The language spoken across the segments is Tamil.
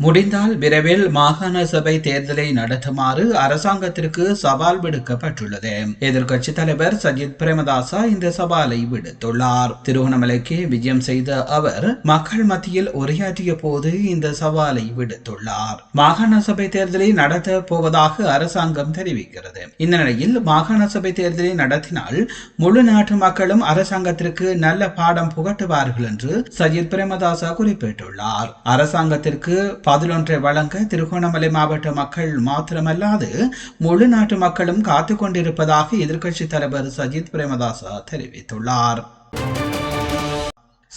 முடிந்தால் விரைவில் மாகாண சபை தேர்தலை நடத்துமாறு அரசாங்கத்திற்கு சவால் விடுக்கப்பட்டுள்ளது. எதிர்க்கட்சி தலைவர் சஜித் பிரேமதாசா இந்த சவாலை விடுத்துள்ளார். திருவண்ணாமலைக்கு விஜயம் செய்த அவர் மக்கள் மத்தியில் உரையாற்றிய போது இந்த சவாலை விடுத்துள்ளார். மாகாண சபை தேர்தலை நடத்த போவதாக அரசாங்கம் தெரிவிக்கிறது. இந்த நிலையில் மாகாண சபை தேர்தலை நடத்தினால் முழு நாட்டு மக்களும் அரசாங்கத்திற்கு நல்ல பாடம் புகட்டுவார்கள் என்று சஜித் பிரேமதாசா குறிப்பிட்டுள்ளார். அரசாங்கத்திற்கு பதிலொன்றை வழங்க திருகோணமலை மாவட்ட மக்கள் மாத்திரமல்லாது முழு நாட்டு மக்களும் காத்து கொண்டிருப்பதாக எதிர்க்கட்சி தலைவர் சஜித் பிரேமதாசா தெரிவித்துள்ளார்.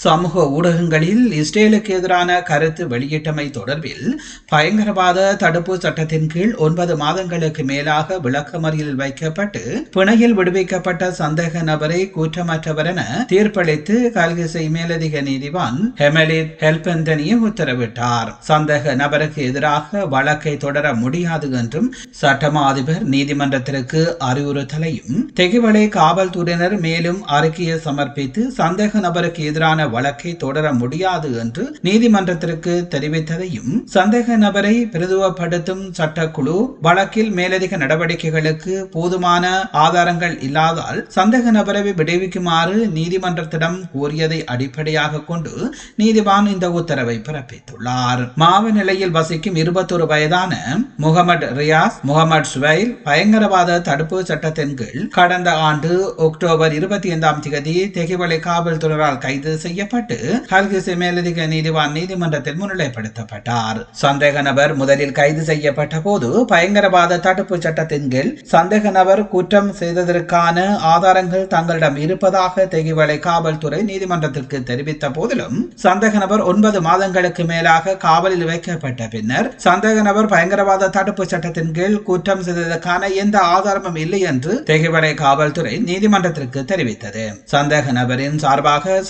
சமூக ஊடகங்களில் இஸ்ரேலுக்கு எதிரான கருத்து வெளியிட்டமை தொடர்பில் பயங்கரவாத தடுப்பு சட்டத்தின் கீழ் ஒன்பது மாதங்களுக்கு மேலாக விளக்கமறியலில் வைக்கப்பட்டு பிணையில் விடுவிக்கப்பட்ட சந்தேக நபரை குற்றமற்றவர் என தீர்ப்பளித்து கல்கிசை மேலதிக நீதிவான் ஹெமலித் ஹெல்பந்தனியை உத்தரவிட்டார். சந்தேக நபருக்கு எதிராக வழக்கை தொடர முடியாது என்றும் சட்டமா அதிபர் நீதிமன்றத்திற்கு அறிவுறுத்தலையும் தெகுவலை காவல்துறையினர் மேலும் அறிக்கையை சமர்ப்பித்து சந்தேக நபருக்கு எதிரான வழக்கை தொடர முடியாது என்று நீதிமன்றத்திற்கு தெரிவித்ததையும் சந்தேக நபரை பிரதுவப்படுத்தும் சட்டக்குழு வழக்கில் மேலதிக நடவடிக்கைகளுக்கு போதுமான ஆதாரங்கள் இல்லாதால் சந்தேக நபரை விடுவிக்குமாறு நீதிமன்றத்திடம் கோரியதை அடிப்படையாக கொண்டு நீதிவான் இந்த உத்தரவை பிறப்பித்துள்ளார். மாவ நிலையில் வசிக்கும் இருபத்தொரு வயதான முகமது ரியாஸ் முகமது சுவைல் பயங்கரவாத தடுப்பு சட்டத்தின் கீழ் கடந்த ஆண்டு அக்டோபர் இருபத்தி ஐந்தாம் தேதி தெகிவலை காவல்துறையால் கைது செய்யப்பட்டு ஹல்கிசி மேலதிக நீதிவான் நீதிமன்றத்தில் முன்னிலைப்படுத்தப்பட்டார். சந்தேக நபர் முதலில் கைது செய்யப்பட்ட போது பயங்கரவாத தடுப்பு சட்டத்தின் கீழ் சந்தேக நபர் குற்றம் செய்ததற்கான ஆதாரங்கள் தங்களிடம் இருப்பதாக தெகிவளை காவல்துறை நீதிமன்றத்திற்கு தெரிவித்த போதிலும் சந்தேக நபர் ஒன்பது மாதங்களுக்கு மேலாக காவலில் வைக்கப்பட்ட பின்னர் சந்தேக நபர் பயங்கரவாத தடுப்பு சட்டத்தின் கீழ் குற்றம் செய்ததற்கான எந்த ஆதாரமும் இல்லை என்று தெகிவளை காவல்துறை நீதிமன்றத்திற்கு தெரிவித்தது. சந்தேக நபரின் சார்பாக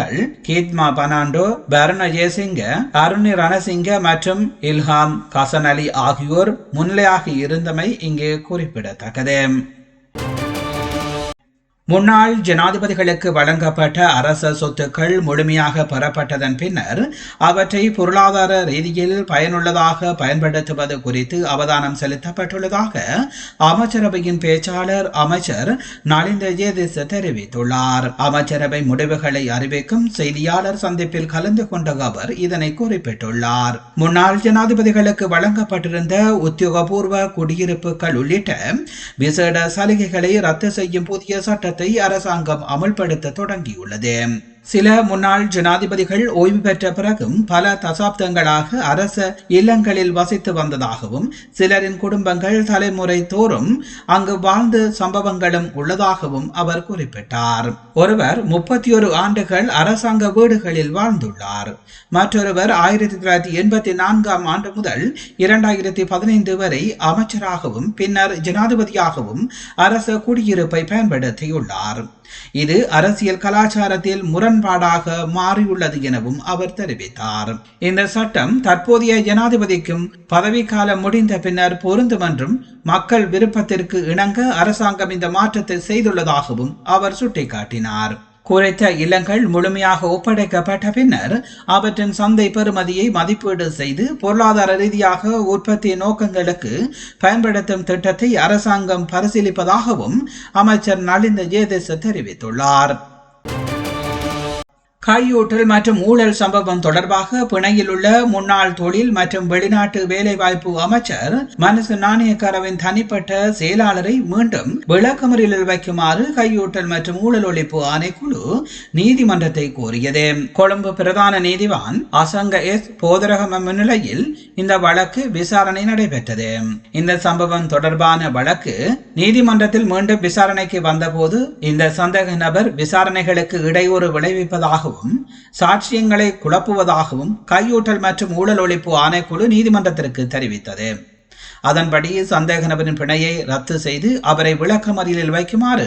சட்டத்திறனிகள் கீத்மா பனாண்டோ பரண ஜெயசிங்க அருணி ரணசிங்க மற்றும் இல்ஹாம் கசன் அலி ஆகியோர் முன்னிலையாகி இருந்தமை இங்கே குறிப்பிடத்தக்கது. முன்னாள் ஜனாதிபதிகளுக்கு வழங்கப்பட்ட அரச சொத்துக்கள் முழுமையாக பெறப்பட்டதன் பின்னர் அவற்றை பொருளாதார ரீதியில் பயனுள்ளதாக பயன்படுத்துவது குறித்து அவதானம் செலுத்தப்பட்டுள்ளதாக அமைச்சரவையின் பேச்சாளர் அமைச்சர் நலிந்த ஜேதிஸ் தெரிவித்துள்ளார். அமைச்சரவை முடிவுகளை அறிவிக்கும் செய்தியாளர் சந்திப்பில் கலந்து கொண்ட அவர் இதனை குறிப்பிட்டுள்ளார். முன்னாள் ஜனாதிபதிகளுக்கு வழங்கப்பட்டிருந்த உத்தியோகபூர்வ குடியிருப்புகள் உள்ளிட்ட விசேட சலுகைகளை ரத்து செய்யும் புதிய சட்டத்தை திட்டத்தை அரசாங்கம் அமல்படுத்த தொடங்கியுள்ளது. சில முன்னாள் ஜனாதிபதிகள் ஓய்வு பெற்ற பிறகும் பல தசாப்தங்களாக அரச இல்லங்களில் வசித்து வந்ததாகவும் சிலரின் குடும்பங்கள் தலைமுறை தோறும் அங்கு வாழ்ந்த சம்பவங்களும் உள்ளதாகவும் அவர் குறிப்பிட்டார். ஒருவர் முப்பத்தி ஒரு ஆண்டுகள் அரசாங்க வீடுகளில் வாழ்ந்துள்ளார். மற்றொருவர் ஆயிரத்தி தொள்ளாயிரத்தி எண்பத்தி நான்காம் ஆண்டு முதல் இரண்டாயிரத்தி பதினைந்து வரை அமைச்சராகவும் பின்னர் ஜனாதிபதியாகவும் அரச குடியிருப்பை பயன்படுத்தியுள்ளார். இது அரசியல் கலாச்சாரத்தில் முரண்பாடாக மாறியுள்ளது எனவும் அவர் தெரிவித்தார். இந்த சட்டம் தற்போதைய ஜனாதிபதிக்கும் பதவிக்காலம் முடிந்த பின்னர் பொருந்தும் என்றும் மக்கள் விருப்பத்திற்கு இணங்க அரசாங்கம் இந்த மாற்றத்தை செய்துள்ளதாகவும் அவர் சுட்டிக்காட்டினார். குறித்த இல்லங்கள் முழுமையாக ஒப்படைக்கப்பட்ட பின்னர் அவற்றின் சந்தை பெறுமதியை மதிப்பீடு செய்து பொருளாதார ரீதியாக உற்பத்தி நோக்கங்களுக்கு பயன்படுத்தும் திட்டத்தை அரசாங்கம் பரிசீலிப்பதாகவும் அமைச்சர் நலிந்த ஜேதேச தெரிவித்துள்ளார். கையூட்டல் மற்றும் ஊழல் சம்பவம் தொடர்பாக பிணையில் உள்ள முன்னாள் தொழில் மற்றும் வெளிநாட்டு வேலைவாய்ப்பு அமைச்சர் மனசு நாணயக்காரவின் தனிப்பட்ட செயலாளரை மீண்டும் விளக்கமறியலில் வைக்குமாறு கையூட்டல் மற்றும் ஊழல் ஒழிப்பு ஆணைக்குழு நீதிமன்றத்தை கோரியது. கொழும்பு பிரதான நீதிவான் அசங்க எஸ். போதரகம் முன்னிலையில் இந்த வழக்கு விசாரணை நடைபெற்றது. இந்த சம்பவம் தொடர்பான வழக்கு நீதிமன்றத்தில் மீண்டும் விசாரணைக்கு வந்தபோது இந்த சந்தேக நபர் விசாரணைகளுக்கு இடையூறு விளைவிப்பதாக செய்வதாகவும் சாட்சியங்களை குழப்புவதாகவும் கையூட்டல் மற்றும் ஊழல் ஒழிப்பு ஆணைக்குழு நீதிமன்றத்திற்கு தெரிவித்தது. அதன்படி சந்தேக நபரின் பிணையை ரத்து செய்து அவரை விளக்கமறியலில் வைக்குமாறு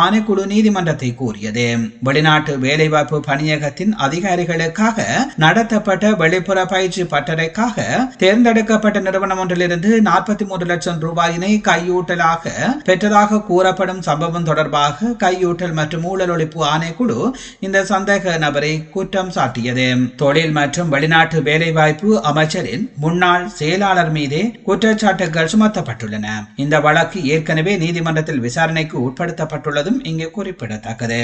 ஆணைக்குழு நீதிமன்றத்தை கூறியது வெளிநாட்டு வேலைவாய்ப்பு பணியகத்தின் அதிகாரிகளுக்காக நடத்தப்பட்ட வெளிப்புற பயிற்சி பட்டறைக்காக தேர்ந்தெடுக்கப்பட்ட நிறுவனம் ஒன்றிலிருந்து நாற்பத்தி மூன்று லட்சம் ரூபாயினை கையூட்டலாக பெற்றதாக கூறப்படும் சம்பவம் தொடர்பாக கையூட்டல் மற்றும் ஊழல் ஒழிப்பு ஆணைக்குழு இந்த சந்தேக நபரை குற்றம் சாட்டியது. தொழில் மற்றும் வெளிநாட்டு வேலைவாய்ப்பு அமைச்சரின் முன்னாள் செயலாளர் மீதே குற்றச்சாட்டுகள் சுமத்தப்பட்டுள்ளன. இந்த வழக்கு ஏற்கனவே நீதிமன்றத்தில் விசாரணைக்கு உட்படுத்தப்பட்டுள்ளதும் இங்கே குறிப்பிடத்தக்கது.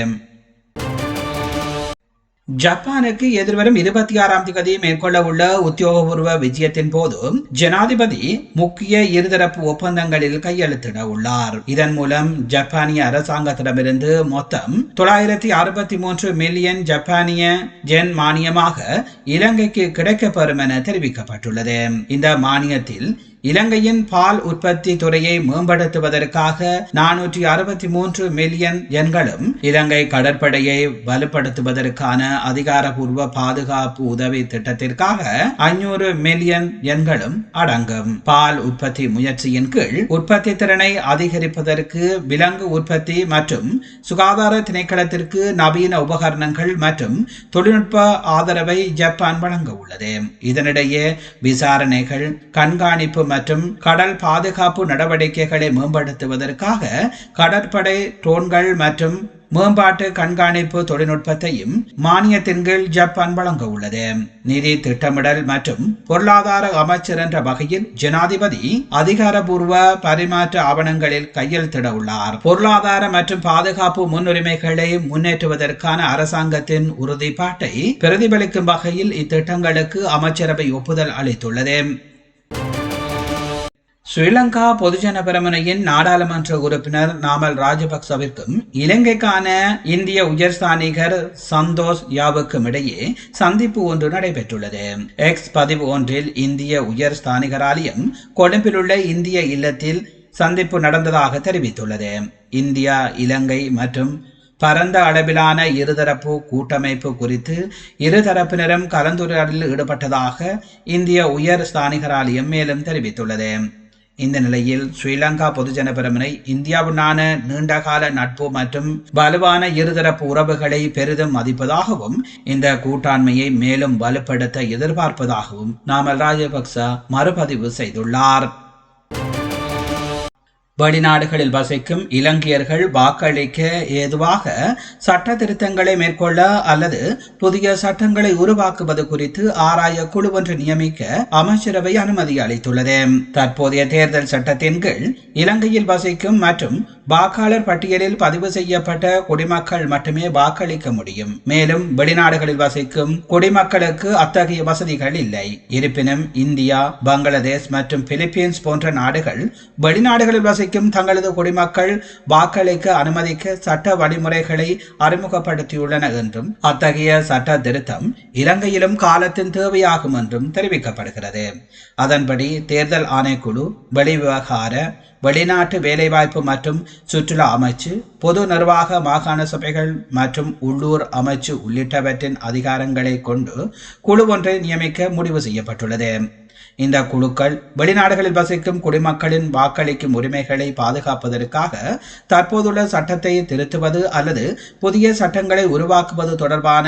ஜப்பானுக்கு எதிர்வரும் இருபத்தி ஆறாம் தேதி மேற்கொள்ள உள்ள உத்தியோகபூர்வ விஜயத்தின் போது ஜனாதிபதி முக்கிய இருதரப்பு ஒப்பந்தங்களில் கையெழுத்திட உள்ளார். இதன் மூலம் ஜப்பானிய அரசாங்கத்திடமிருந்து மொத்தம் தொள்ளாயிரத்தி அறுபத்தி மூன்று மில்லியன் ஜப்பானிய ஜென் மானியமாக இலங்கைக்கு கிடைக்கப்பெறும் என தெரிவிக்கப்பட்டுள்ளது. இந்த மானியத்தில் இலங்கையின் பால் உற்பத்தி துறையை மேம்படுத்துவதற்காக நானூற்றி அறுபத்தி மூன்று மில்லியன் எண்களும் இலங்கை கடற்படையை வலுப்படுத்துவதற்கான அதிகாரப்பூர்வ பாதுகாப்பு உதவி திட்டத்திற்காக ஐநூறு மில்லியன் எண்களும் அடங்கும். பால் உற்பத்தி முயற்சியின் கீழ் உற்பத்தி திறனை அதிகரிப்பதற்கு விலங்கு உற்பத்தி மற்றும் சுகாதார திணைக்களத்திற்கு நவீன உபகரணங்கள் மற்றும் தொழில்நுட்ப ஆதரவை ஜப்பான் வழங்க உள்ளது. இதனிடையே விசாரணைகள் கண்காணிப்பு மற்றும் கடல் பாதுகாப்பு நடவடிக்கைகளை மேம்படுத்துவதற்காக கடற்படை ட்ரோன்கள் மற்றும் மேம்பாட்டு கண்காணிப்பு தொழில்நுட்பத்தையும் மானியத்தின் கீழ் ஜப்பான் வழங்க உள்ளது. நிதி திட்டமிடல் மற்றும் பொருளாதார அமைச்சர் என்ற வகையில் ஜனாதிபதி அதிகாரபூர்வ பரிமாற்ற ஆவணங்களில் கையெழுத்திட உள்ளார். பொருளாதார மற்றும் பாதுகாப்பு முன்னுரிமைகளை முன்னேற்றுவதற்கான அரசாங்கத்தின் உறுதிப்பாட்டை பிரதிபலிக்கும் வகையில் இத்திட்டங்களுக்கு அமைச்சரவை ஒப்புதல் அளித்துள்ளது. ஸ்ரீலங்கா பொதுஜன பெரமுனையின் நாடாளுமன்ற உறுப்பினர் நாமல் ராஜபக்சவிற்கும் இலங்கைக்கான இந்திய உயர்ஸ்தானிகர் சந்தோஷ் யாவுக்கும் இடையே சந்திப்பு ஒன்று நடைபெற்றுள்ளது. எக்ஸ் பதிவு ஒன்றில் இந்திய உயர் ஸ்தானிகராலயம் கொழும்பிலுள்ள இந்திய இல்லத்தில் சந்திப்பு நடந்ததாக தெரிவித்துள்ளது. இந்தியா இலங்கை மற்றும் பரந்த அளவிலான இருதரப்பு கூட்டமைப்பு குறித்து இருதரப்பினரும் கலந்துரையாடலில் ஈடுபட்டதாக இந்திய உயர் ஸ்தானிகராலயம் மேலும் தெரிவித்துள்ளது. இந்த நிலையில் ஸ்ரீலங்கா பொதுஜன பெருமனை இந்தியாவுடனான நீண்டகால நட்பு மற்றும் வலுவான இருதரப்பு உறவுகளை பெரிதும் மதிப்பதாகவும் இந்த கூட்டாண்மையை மேலும் வலுப்படுத்த எதிர்பார்ப்பதாகவும் நாமல் ராஜபக்ச மறுபதிவு செய்துள்ளார். வெளிநாடுகளில் வசிக்கும் இலங்கையர்கள் வாக்களிக்க ஏதுவாக சட்ட திருத்தங்களை மேற்கொள்ள அல்லது புதிய சட்டங்களை உருவாக்குவது குறித்து ஆராய குழு ஒன்று நியமிக்க அமைச்சரவை அனுமதி அளித்துள்ளது. தற்போதைய தேர்தல் சட்டத்தின் கீழ் இலங்கையில் வசிக்கும் மற்றும் வாக்காளர் பட்டியலில் பதிவு செய்யப்பட்ட குடிமக்கள் மட்டுமே வாக்களிக்க முடியும். மேலும் வெளிநாடுகளில் வசிக்கும் குடிமக்களுக்கு அத்தகைய வசதிகள் இல்லை. இருப்பினும் இந்தியா பங்களாதேஷ் மற்றும் பிலிப்பீன்ஸ் போன்ற நாடுகள் வெளிநாடுகளில் வசிக்கும் தங்களது குடிமக்கள் வாக்களிக்க அனுமதிக்க சட்ட வழிமுறைகளை அறிமுகப்படுத்தியுள்ளன என்றும் அத்தகைய சட்ட திருத்தம் இலங்கையிலும் காலத்தின் தேவையாகும் என்றும் தெரிவிக்கப்படுகிறது. அதன்படி தேர்தல் ஆணைக்குழு வெளிவிவகார வெளிநாட்டு வேலைவாய்ப்பு மற்றும் சுற்றுலா அமைச்சு பொது நிர்வாக மாகாண சபைகள் மற்றும் உள்ளூர் அமைச்சு உள்ளிட்டவற்றின் அதிகாரங்களை கொண்டு குழு ஒன்றை நியமிக்க முடிவு செய்யப்பட்டுள்ளது. இந்த குழுக்கள் வெளிநாடுகளில் வசிக்கும் குடிமக்களின் வாக்களிக்கும் உரிமைகளை பாதுகாப்பதற்காக தற்போதுள்ள சட்டத்தை திருத்துவது அல்லது புதிய சட்டங்களை உருவாக்குவது தொடர்பான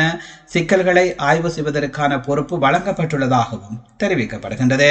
சிக்கல்களை ஆய்வு செய்வதற்கான பொறுப்பு வழங்கப்பட்டுள்ளதாகவும் தெரிவிக்கப்படுகின்றது.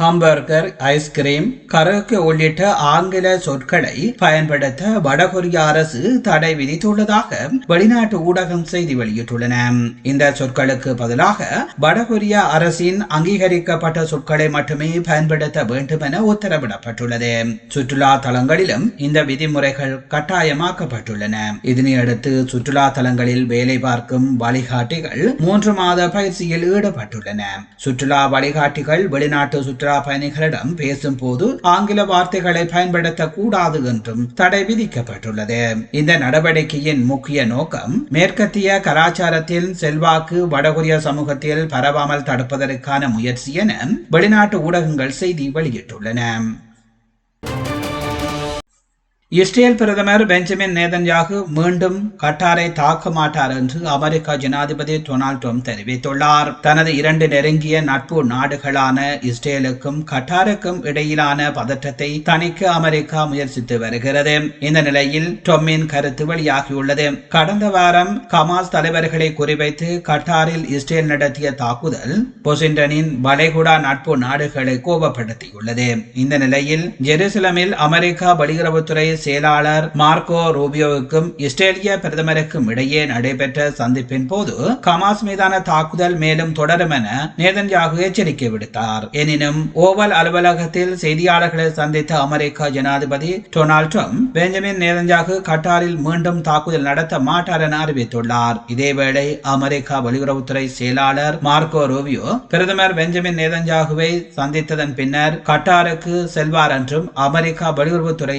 ஹாம்பர்கர் ஐஸ்கிரீம் கரக்கு உள்ளிட்ட ஆங்கில சொற்களை பயன்படுத்த வடகொரிய அரசு தடை விதித்துள்ளதாக வெளிநாட்டு ஊடகம் செய்தி வெளியிட்டுள்ளன. இந்த சொற்களுக்கு பதிலாக வடகொரிய அரசின் அங்கீகரிக்கப்பட்ட சொற்களை மட்டுமே பயன்படுத்த வேண்டும் என உத்தரவிடப்பட்டுள்ளது. சுற்றுலா தலங்களிலும் இந்த விதிமுறைகள் கட்டாயமாக்கப்பட்டுள்ளன. இதனையடுத்து சுற்றுலா தலங்களில் வேலை பார்க்கும் வழிகாட்டிகள் மூன்று மாத பயிற்சியில் ஈடுபட்டுள்ளன. சுற்றுலா வழிகாட்டிகள் வெளிநாட்டு சுற்றுலா சுற்றுலா பயணிகளிடம் பேசும் போது ஆங்கில வார்த்தைகளை பயன்படுத்தக்கூடாது என்றும் தடை விதிக்கப்பட்டுள்ளது. இந்த நடவடிக்கையின் முக்கிய நோக்கம் மேற்கத்திய கலாச்சாரத்தில் செல்வாக்கு வடகொரிய சமூகத்தில் பரவாமல் தடுப்பதற்கான முயற்சி என வெளிநாட்டு ஊடகங்கள் செய்தி வெளியிட்டுள்ளன. இஸ்ரேல் பிரதமர் பெஞ்சமின் நேதன்யாகு மீண்டும் கட்டாரை தாக்க மாட்டார் என்று அமெரிக்க ஜனாதிபதி டொனால்ட் ட்ரம்ப் தெரிவித்துள்ளார். தனது இரண்டு நெருங்கிய நட்பு நாடுகளான இஸ்ரேலுக்கும் கட்டாருக்கும் இடையிலான பதற்றத்தை தணிக்க அமெரிக்கா முயற்சித்து வருகிறது. இந்த நிலையில் ட்ரம்பின் கருத்து வெளியாகியுள்ளது. கடந்த வாரம் கமாஸ் தலைவர்களை குறிவைத்து கட்டாரில் இஸ்ரேல் நடத்திய தாக்குதல் பொசிண்டனின் வளைகுடா நட்பு நாடுகளை கோபப்படுத்தியுள்ளது. இந்த நிலையில் ஜெருசலமில் அமெரிக்கா வெளியுறவுத்துறை செயலாளர் மார்க்கோ ரூபியோவுக்கும் இஸ்ரேலிய பிரதமருக்கும் இடையே நடைபெற்ற சந்திப்பின் போது கமாஸ் மீதான தாக்குதல் மேலும் தொடரும் என நேதன்யாகு எச்சரிக்கை விடுத்தார். எனினும் ஓவல் அலுவலகத்தில் செய்தியாளர்களை சந்தித்த அமெரிக்க ஜனாதிபதி டொனால்ட் ட்ரம்ப் பெஞ்சமின் நேதன்யாகு கட்டாரில் மீண்டும் தாக்குதல் நடத்த மாட்டார் என அறிவித்துள்ளார். இதேவேளை அமெரிக்கா வெளியுறவுத்துறை செயலாளர் மார்க்கோ ரூபியோ பிரதமர் பெஞ்சமின் நேதன்யாகுவை சந்தித்ததன் பின்னர் கட்டாருக்கு செல்வார் என்றும் அமெரிக்கா வெளியுறவுத்துறை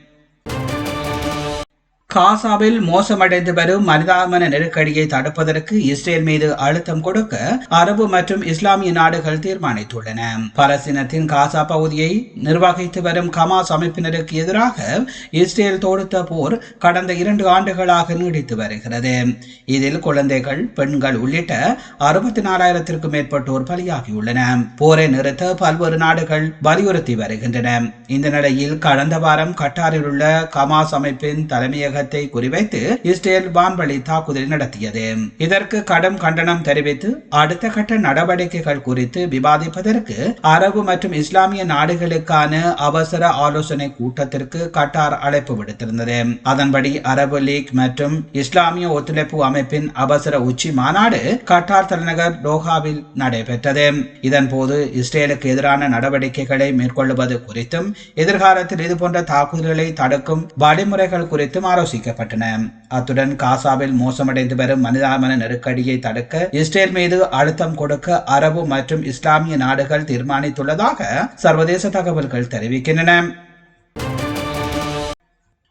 காசாவில் மோசமடைந்து வரும் மனிதாபன நெருக்கடியை தடுப்பதற்கு இஸ்ரேல் மீது அழுத்தம் கொடுக்க அரபு மற்றும் இஸ்லாமிய நாடுகள் தீர்மானித்துள்ளன. பலஸ்தீனத்தின் காசா பகுதியை நிர்வகித்து வரும் கமாஸ் அமைப்பினருக்கு எதிராக இஸ்ரேல் தொடுத்த போர் கடந்த இரண்டு ஆண்டுகளாக நீடித்து வருகிறது. இதில் குழந்தைகள் பெண்கள் உள்ளிட்ட அறுபத்தி நாலாயிரத்திற்கும் மேற்பட்டோர் பலியாகியுள்ளன. போரை நிறுத்த பல்வேறு நாடுகள் வலியுறுத்தி வருகின்றன. இந்த நிலையில் கடந்த வாரம் கட்டாரில் உள்ள கமாஸ் அமைப்பின் தலைமையக தமிழகத்தை குறிவைத்து இஸ்ரேல் வான்வழி தாக்குதல் நடத்தியது. இதற்கு கடும் கண்டனம் தெரிவித்து அடுத்த கட்ட நடவடிக்கைகள் குறித்து விவாதிப்பதற்கு அரபு மற்றும் இஸ்லாமிய நாடுகளுக்கான அவசர ஆலோசனை கூட்டத்திற்கு கட்டார் அழைப்பு விடுத்திருந்தது. அதன்படி அரபு லீக் மற்றும் இஸ்லாமிய ஒத்துழைப்பு அமைப்பின் அவசர உச்சி மாநாடு கட்டார் தலைநகர் டோஹாவில் நடைபெற்றது. இதன்போது இஸ்ரேலுக்கு எதிரான நடவடிக்கைகளை மேற்கொள்வது குறித்தும் எதிர்காலத்தில் இதுபோன்ற தாக்குதல்களை தடுக்கும் வழிமுறைகள் குறித்தும் ஆலோசனை ஆலோசிக்கப்பட்டன அத்துடன் காசாவில் மோசமடைந்து வரும் மனிதாபன நெருக்கடியை தடுக்க இஸ்ரேல் மீது அழுத்தம் கொடுக்க அரபு மற்றும் இஸ்லாமிய நாடுகள் தீர்மானித்துள்ளதாக சர்வதேச தகவல்கள் தெரிவிக்கின்றன.